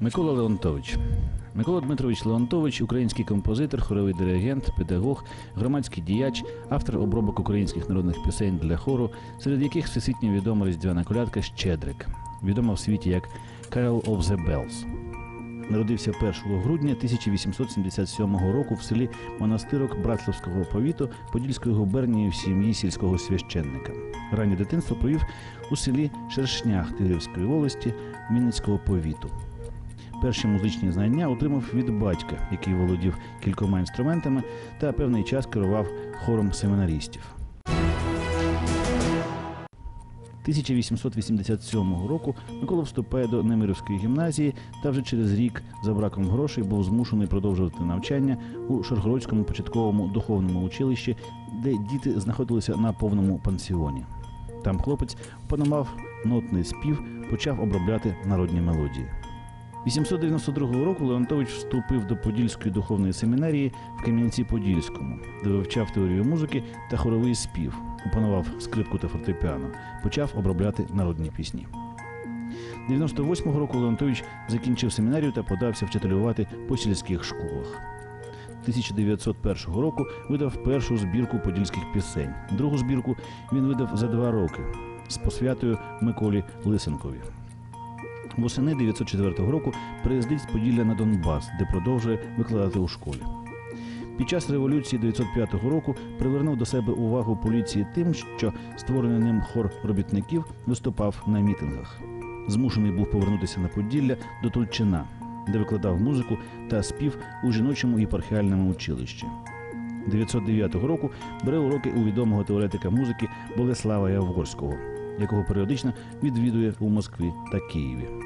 Микола Леонтович. Микола Дмитрович Леонтович, український композитор, хоровий диригент, педагог, громадський діяч, автор обробок українських народних пісень для хору, серед яких всесвітньо відома різдвяна колядка Щедрик, відома в світі як Carol of the Bells. Народився 1 грудня 1877 року в селі Монастирок Братславського повіту Подільської губернії в сім'ї сільського священника. Раннє дитинство провів у селі Шершнях Тирівської волості Вінницького повіту. Перші музичні знання отримав від батька, який володів кількома інструментами та певний час керував хором семинаристів. 1887 року Микола вступає до Немирівської гімназії та вже через рік за браком грошей був змушений продовжувати навчання у Шаргородському початковому духовному училищі, де діти знаходилися на повному пансіоні. Там хлопець опанував нотний спів, почав обробляти народні мелодії. 892 року Леонтович вступив до Подільської духовної семінарії в Кам'янці-Подільському, де вивчав теорію музики та хоровий спів, опанував скрипку та фортепіано, почав обробляти народні пісні. 98-го року Леонтович закінчив семінарію та подався вчителювати по сільських школах. 1901 року видав першу збірку подільських пісень. Другу збірку він видав за два роки з посвятою Миколі Лисенкові. Восени 904 року приїздить з Поділля на Донбас, де продовжує викладати у школі. Під час революції 905 року привернув до себе увагу поліції тим, що створений ним хор робітників виступав на мітингах. Змушений був повернутися на Поділля до Тульчина, де викладав музику та спів у жіночому єпархіальному училищі. 909 року бере уроки у відомого теоретика музики Болеслава Яворського, якого періодично відвідує у Москві та Києві.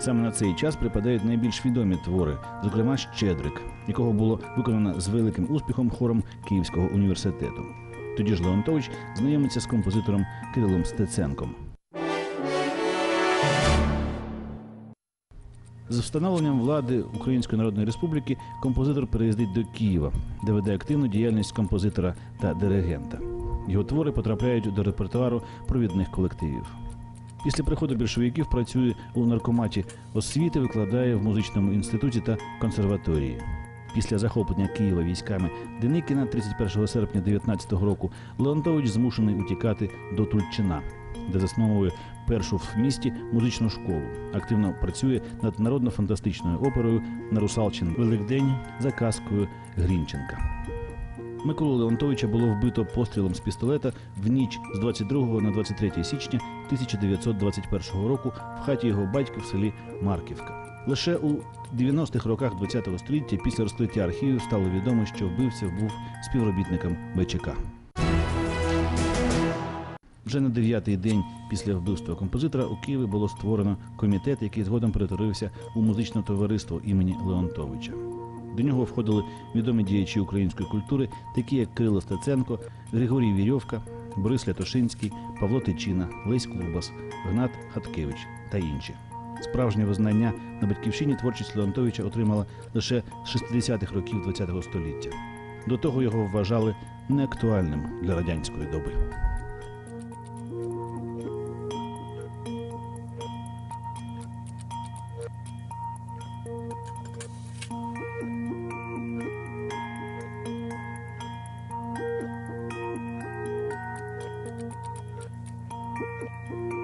Саме на цей час припадають найбільш відомі твори, зокрема Щедрик, якого було виконано з великим успіхом хором Київського університету. Тоді ж Леонтович знайомиться з композитором Кирилом Стеценком. З встановленням влади Української Народної Республіки композитор переїздить до Києва, де веде активну діяльність композитора та диригента. Його твори потрапляють до репертуару провідних колективів. Після приходу більшовиків працює у наркоматі освіти, викладає в музичному інституті та консерваторії. Після захоплення Києва військами Деникіна 31 серпня 19 року Леонтович змушений утікати до Тульчина, де засновує першу в місті музичну школу. Активно працює над народно-фантастичною оперою на Русалчин Великдень за казкою Грінченка. Миколу Леонтовича було вбито пострілом з пістолета в ніч з 22 на 23 січня 1921 року в хаті його батька в селі Марківка. Лише у 90-х роках ХХ століття після розкриття архівів стало відомо, що вбивця був співробітником БЧК. Вже на дев'ятий день після вбивства композитора у Києві було створено комітет, який згодом перетворився у музичне товариство імені Леонтовича. До нього входили відомі діячі української культури, такі як Кирило Стеценко, Григорій Вірьовка, Борис Лятошинський, Павло Тичина, Лесь Курбас, Гнат Хаткевич та інші. Справжнє визнання на батьківщині творчість Леонтовича отримала лише з 60-х років ХХ століття. До того його вважали неактуальним для радянської доби. Música